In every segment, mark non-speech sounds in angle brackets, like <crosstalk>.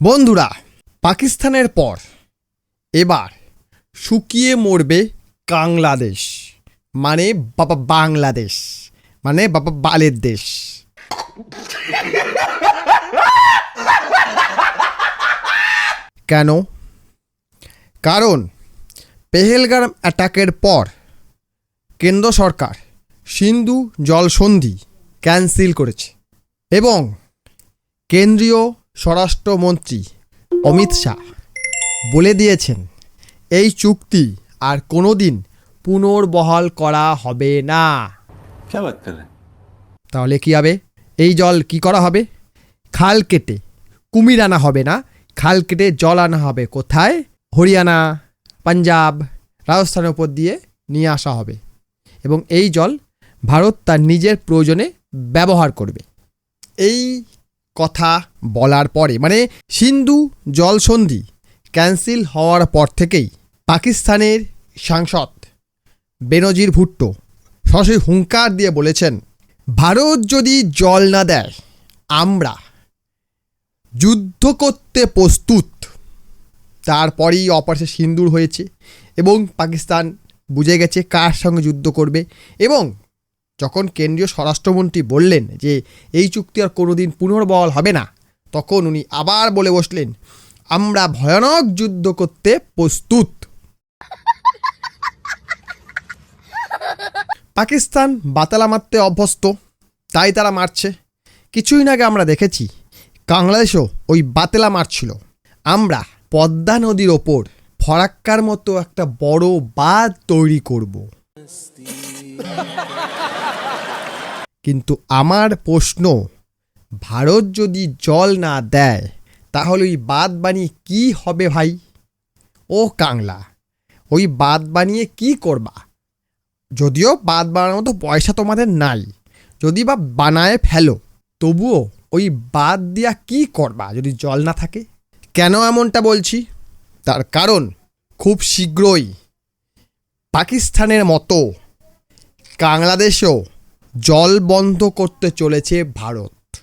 বন্ধুরা, পাকিস্তানের পর এবার শুকিয়ে মরবে কাংলাদেশ মানে বাবা বাংলাদেশ মানে বাবা বালের দেশ। কেন? কারণ পেহেলগাম অ্যাটাকের পর কেন্দ্র সরকার সিন্ধু জলসন্ধি ক্যান্সেল করেছে এবং কেন্দ্রীয় স্বরাষ্ট্রমন্ত্রী অমিত শাহ বলে দিয়েছেন এই চুক্তি আর কোনো দিন পুনর্বহাল করা হবে না। তাহলে কি হবে? এই জল কি করা হবে? খাল কেটে কুমির আনা হবে না? খাল কেটে জল আনা হবে কোথায়? হরিয়ানা পাঞ্জাব রাজস্থানের উপর দিয়ে নিয়ে আসা হবে। এবং এই জল ভারত তার নিজের প্রয়োজনে ব্যবহার করবে। এই কথা বলার পরে মানে সিন্ধু জলসন্ধি ক্যান্সেল হওয়ার পর থেকেই পাকিস্তানের সাংসদ বেনজির ভুট্টো সরাসরি হুঙ্কার দিয়ে বলেছেন, ভারত যদি জল না দেয়, আমরা যুদ্ধ করতে প্রস্তুত। তারপরেই অপারেশন সিন্দুর হয়েছে এবং পাকিস্তান বুঝে গেছে কার সঙ্গে যুদ্ধ করবে এবং যখন কেন্দ্রীয় স্বরাষ্ট্রমন্ত্রী বললেন যে এই চুক্তি আর কোনোদিন পুনর্বহাল হবে না, তখন উনি আবার বলে বসলেন, আমরা ভয়ানক যুদ্ধ করতে প্রস্তুত। পাকিস্তান বাতালা মারতে অভ্যস্ত, তাই তারা মারছে। কিছুই আগে আমরা দেখেছি, বাংলাদেশও ওই বাতেলা মারছিল। আমরা পদ্মা নদীর ওপর ফরাক্কার মতো একটা বড় বাঁধ তৈরি করব। <laughs> কিন্তু আমার প্রশ্ন, ভারত যদি জল না দেয়, তাহলে ওই বাদ বানিয়ে কী হবে ভাই? ও কাংলা, ওই বাদ বানিয়ে কি করবা? যদিও বাদ বানানোর মতো পয়সা তোমাদের নাই, যদি বা বানায় ফেলো, তবুও ওই বাদ দিয়া কি করবা যদি জল না থাকে? কেন এমনটা বলছি? তার কারণ, খুব শীঘ্রই, পাকিস্তানের মতো বাংলাদেশেও জল বন্ধ করতে চলেছে ভারত।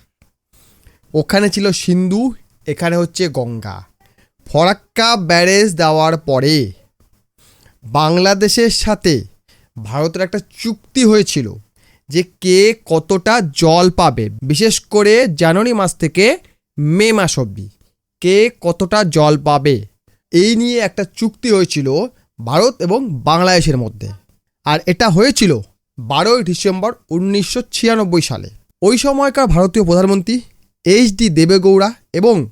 ওখানে ছিল সিন্ধু, এখানে হচ্ছে গঙ্গা। ফরাক্কা ব্যারেজ দেওয়ার পরে বাংলাদেশের সাথে ভারতের একটা চুক্তি হয়েছিল যে কে কতটা জল পাবে। বিশেষ করে জানুয়ারি মাস থেকে মে মাস অবধি কে কতটা জল পাবে। এই নিয়ে একটা চুক্তি হয়েছিল ভারত এবং বাংলাদেশের মধ্যে। আর এটা হয়েছিল বারোই ডিসেম্বর উনিশশো ছিয়ানব্বই সালে। ওই সময়কার ভারতীয় প্রধানমন্ত্রী এইচ ডি দেবেগৌড়া এবং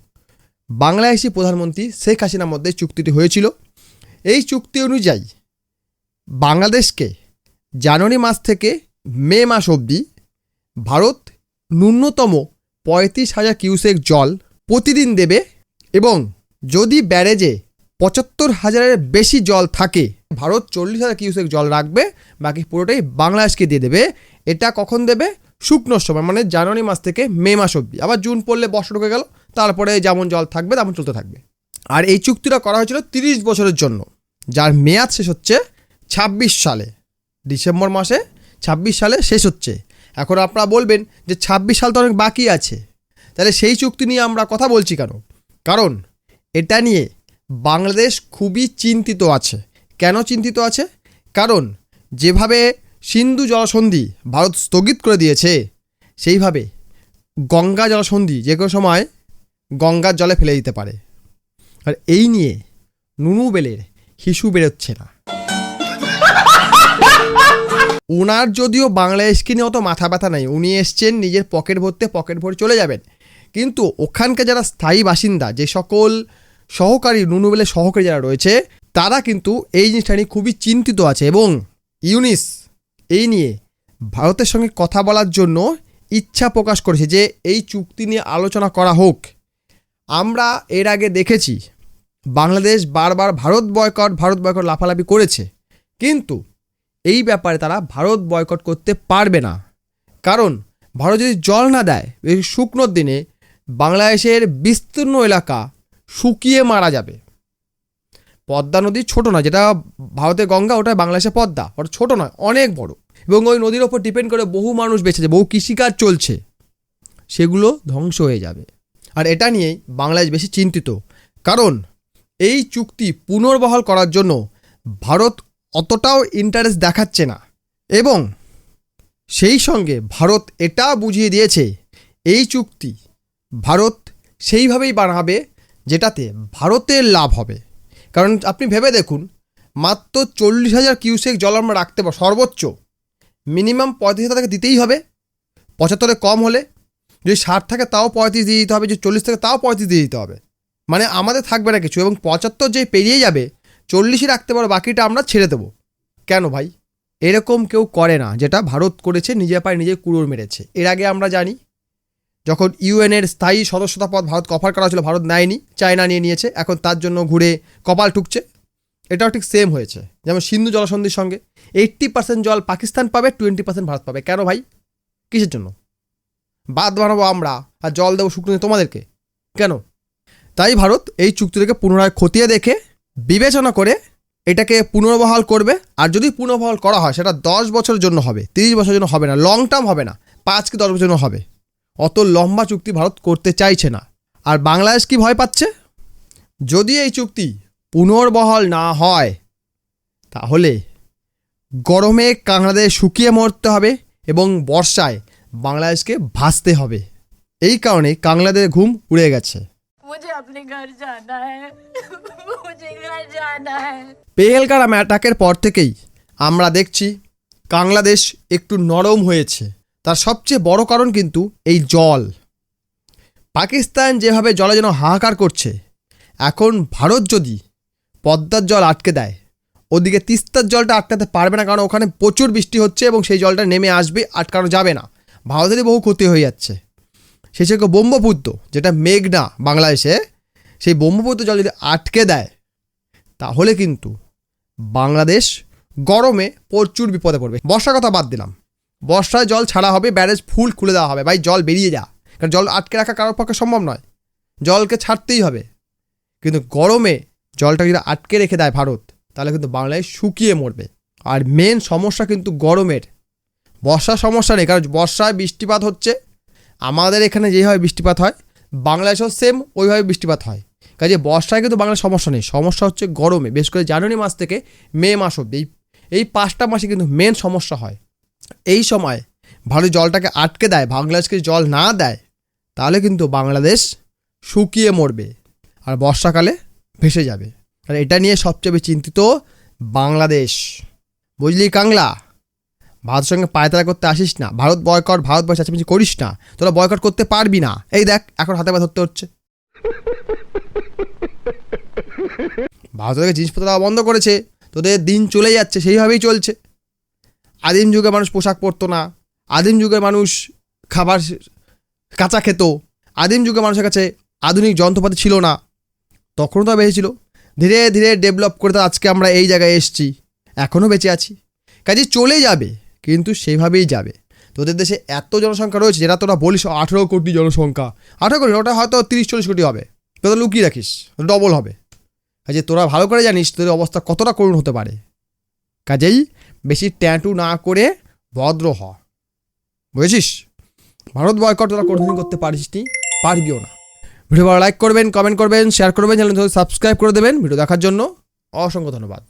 বাংলাদেশি প্রধানমন্ত্রী শেখ হাসিনার মধ্যে চুক্তিটি হয়েছিল। এই চুক্তি অনুযায়ী বাংলাদেশকে জানুয়ারি মাস থেকে মে মাস অবধি ভারত ন্যূনতম পঁয়ত্রিশ হাজার কিউসেক জল প্রতিদিন দেবে এবং যদি ব্যারেজে পঁচাত্তর হাজারের বেশি জল থাকে ভারত চল্লিশ হাজার কিউসেক জল রাখবে, বাকি পুরোটাই বাংলাদেশকে দিয়ে দেবে। এটা কখন দেবে? শুকনো সময় মানে জানুয়ারি মাস থেকে মে মাস অবধি। আবার জুন পড়লে বর্ষা ঢুকে গেল, তারপরে যেমন জল থাকবে, তেমন চলতে থাকবে। আর এই চুক্তিটা করা হয়েছিল তিরিশ বছরের জন্য, যার মেয়াদ শেষ হচ্ছে ছাব্বিশ সালে, ডিসেম্বর মাসে ছাব্বিশ সালে শেষ হচ্ছে। এখন আপনারা বলবেন যে ছাব্বিশ সাল তো অনেক বাকি আছে। তাহলে সেই চুক্তি নিয়ে আমরা কথা বলছি কেন? কারণ এটা নিয়ে বাংলাদেশ খুবই চিন্তিত আছে। কেন চিন্তিত আছে? কারণ যেভাবে সিন্ধু জলসন্ধি ভারত স্থগিত করে দিয়েছে, সেইভাবে গঙ্গা জলসন্ধি যে কোনো সময় গঙ্গার জলে ফেলে দিতে পারে। আর এই নিয়ে নুনু বেলের হিসু বেরোচ্ছে না। ওনার যদিও বাংলাদেশকে নিয়ে অত মাথা ব্যথা নাই, উনি এসছেন নিজের পকেট ভরতে পকেট ভরে চলে যাবেন। কিন্তু ওখানকার যারা স্থায়ী বাসিন্দা, যে সকল সহকারী নুনুবেলের সহকারী যারা রয়েছে তারা কিন্তু এই জিনিসটা নিয়ে খুবই চিন্তিত আছে এবং ইউনিস এই নিয়ে ভারতের সঙ্গে কথা বলার জন্য ইচ্ছা প্রকাশ করেছে যে এই চুক্তি নিয়ে আলোচনা করা হোক। আমরা এর আগে দেখেছি, বাংলাদেশ বারবার ভারত বয়কট ভারত বয়কট লাফালাফি করেছে। কিন্তু এই ব্যাপারে তারা ভারত বয়কট করতে পারবে না। কারণ ভারত যদি জল না দেয় শুকনোর দিনে বাংলাদেশের বিস্তীর্ণ এলাকা শুকিয়ে মারা যাবে। পদ্মা নদী ছোট নয়, যেটা ভারতের গঙ্গা, ওটা বাংলাদেশের পদ্মা, ওটা ছোট নয়, অনেক বড়। এবং ওই নদীর ওপর ডিপেন্ড করে বহু মানুষ বেঁচেছে, বহু কৃষিকাজ চলছে, সেগুলো ধ্বংস হয়ে যাবে। আর এটা নিয়েই বাংলাদেশ বেশি চিন্তিত। কারণ এই চুক্তি পুনর্বহাল করার জন্য ভারত অতটাও ইন্টারেস্ট দেখাচ্ছে না। এবং সেই সঙ্গে ভারত এটা বুঝিয়ে দিয়েছে, এই চুক্তি ভারত সেইভাবেই বানাবে যেটাতে ভারতের লাভ হবে। কারণ আপনি ভেবে দেখুন, মাত্র চল্লিশ হাজার কিউসেক জল আমরা রাখতে পারব, সর্বোচ্চ। মিনিমাম পঁয়ত্রিশ হাজার টাকা দিতেই হবে, পঁচাত্তরে কম হলে। যদি ষাট থাকে তাও পঁয়ত্রিশ দিয়ে দিতে হবে, যদি চল্লিশ থাকে তাও পঁয়ত্রিশ দিয়ে দিতে হবে। মানে আমাদের থাকবে না কিছু এবং পঁচাত্তর যে পেরিয়ে যাবে, চল্লিশই রাখতে পারো, বাকিটা আমরা ছেড়ে দেবো। কেন ভাই? এরকম কেউ করে না, যেটা ভারত করেছে, নিজের পায়ে নিজে কুড়োর মেরেছে। এর আগে আমরা জানি যখন ইউএনের স্থায়ী সদস্যতা পদ ভারত কভার করা ছিল ভারত নেয়নি, চায়না নিয়ে নিয়েছে, এখন তার জন্য ঘুরে কপাল টুকছে। এটাও ঠিক সেম হয়েছে। যেমন সিন্ধু জলসন্ধির সঙ্গে এইট্টি পার্সেন্ট জল পাকিস্তান পাবে টোয়েন্টি পার্সেন্ট ভারত পাবে। কেন ভাই? কিসের জন্য? বাদ বানাবো আমরা আর জল দেবো শুকনো তোমাদেরকে। কেন? তাই ভারত এই চুক্তিটাকে পুনরায় খতিয়ে দেখে বিবেচনা করে এটাকে পুনর্বহাল করবে। আর যদি পুনর্বহাল করা হয়, সেটা দশ বছরের জন্য হবে, তিরিশ বছরের জন্য হবে না লং টার্ম হবে না পাঁচ কি দশ বছরের জন্য হবে। অত লম্বা চুক্তি ভারত করতে চাইছে না। আর বাংলাদেশ কি ভয় পাচ্ছে? যদি এই চুক্তি পুনর্বহল না হয় তাহলে গরমে কাঁকড়াদের শুকিয়ে মরতে হবে এবং বর্ষায় বাংলাদেশকে ভাসতে হবে। এই কারণে কাংলাদের ঘুম উড়ে গেছে। পেহেলকারা অ্যাটাকের পর থেকেই আমরা দেখছি কাংলাদেশ একটু নরম হয়েছে। তার সবচেয়ে বড় কারণ কিন্তু এই জল। পাকিস্তান যেভাবে জলে যেন হাহাকার করছে, এখন ভারত যদি পদ্মার জল আটকে দেয়, ওদিকে তিস্তার জলটা আটকাতে পারবে না, কারণ ওখানে প্রচুর বৃষ্টি হচ্ছে এবং সেই জলটা নেমে আসবে, আটকানো যাবে না। ভারতেরই বহু ক্ষতি হয়ে যাচ্ছে। সেই সঙ্গে ব্রহ্মপুত্র, যেটা মেঘনা বাংলাদেশে, সেই ব্রহ্মপুত্র জল যদি আটকে দেয়, তাহলে কিন্তু বাংলাদেশ গরমে প্রচুর বিপদে পড়বে। বর্ষার কথা বাদ দিলাম। বর্ষায় জল ছাড়া হবে, ব্যারেজ ফুল খুলে দেওয়া হবে। ভাই, জল বেরিয়ে যা। কারণ জল আটকে রাখা কারোর পক্ষে সম্ভব নয়। জলকে ছাড়তেই হবে। কিন্তু গরমে জলটা যদি আটকে রেখে দেয় ভারত, তাহলে কিন্তু বাংলাদেশ শুকিয়ে মরবে। আর মেন সমস্যা কিন্তু গরমের। বর্ষার সমস্যা নেই, কারণ বর্ষায় বৃষ্টিপাত হচ্ছে। আমাদের এখানে যেভাবে বৃষ্টিপাত হয় বাংলাদেশেও সেম ওইভাবে বৃষ্টিপাত হয়। কাজে বর্ষায় কিন্তু বাংলার সমস্যা নেই। সমস্যা হচ্ছে গরমে। বেশ করে জানুয়ারি মাস থেকে মে মাস অব্দি এই এই পাঁচটা মাসে কিন্তু মেন সমস্যা হয়। এই সময় ভারত জলটাকে আটকে দেয় বাংলাদেশকে জল না দেয়, তাহলে কিন্তু বাংলাদেশ শুকিয়ে মরবে আর বর্ষাকালে ভেসে যাবে। আর এটা নিয়ে সবচেয়ে বেশি চিন্তিত বাংলাদেশ। বুঝলি কাংলা? ভারতের সঙ্গে পায়তারা করতে আসিস না। ভারত বয়কট, ভারত বয়স চাচামেচি করিস না। তোরা বয়কট করতে পারবি না। এই দেখ, এখন হাতে পা ধরতে হচ্ছে। ভারত জিনিসপত্র বন্ধ করেছে। তোদের দিন চলে যাচ্ছে, সেইভাবেই চলছে। আদিম যুগে মানুষ পোশাক পরতো না। আদিম যুগে মানুষ খাবার কাঁচা খেত। আদিম যুগে মানুষের কাছে আধুনিক যন্ত্রপাতি ছিল না। তখনও তো বেঁচে ছিল। ধীরে ধীরে ডেভেলপ করে আজকে আমরা এই জায়গায় এসেছি। এখনও বেঁচে আছি। কাজে চলে যাবে, কিন্তু সেভাবেই যাবে। তোদের দেশে এত জনসংখ্যা রয়েছে যেটা তোরা বলিস আঠেরো কোটি জনসংখ্যা। আঠেরো কোটি ওটা হয়তো তিরিশ চল্লিশ কোটি হবে। তোরা লুকিয়ে রাখিস ডবল হবে। কাজে তোরা ভালো করে জানিস তোদের অবস্থা কতটা করুণ হতে পারে। কাজেই বেশি ট্যাটু না করে ভদ্র হ। বুঝেছিস? ভারত বয়কট তোরা কোনোদিন করতে পারিস নি, পারবিও না। ভিডিও ভালো লাইক করবেন কমেন্ট করবেন শেয়ার করবেন চ্যানেল সাবস্ক্রাইব করে দেবেন। ভিডিও দেখার জন্য অসংখ্য ধন্যবাদ।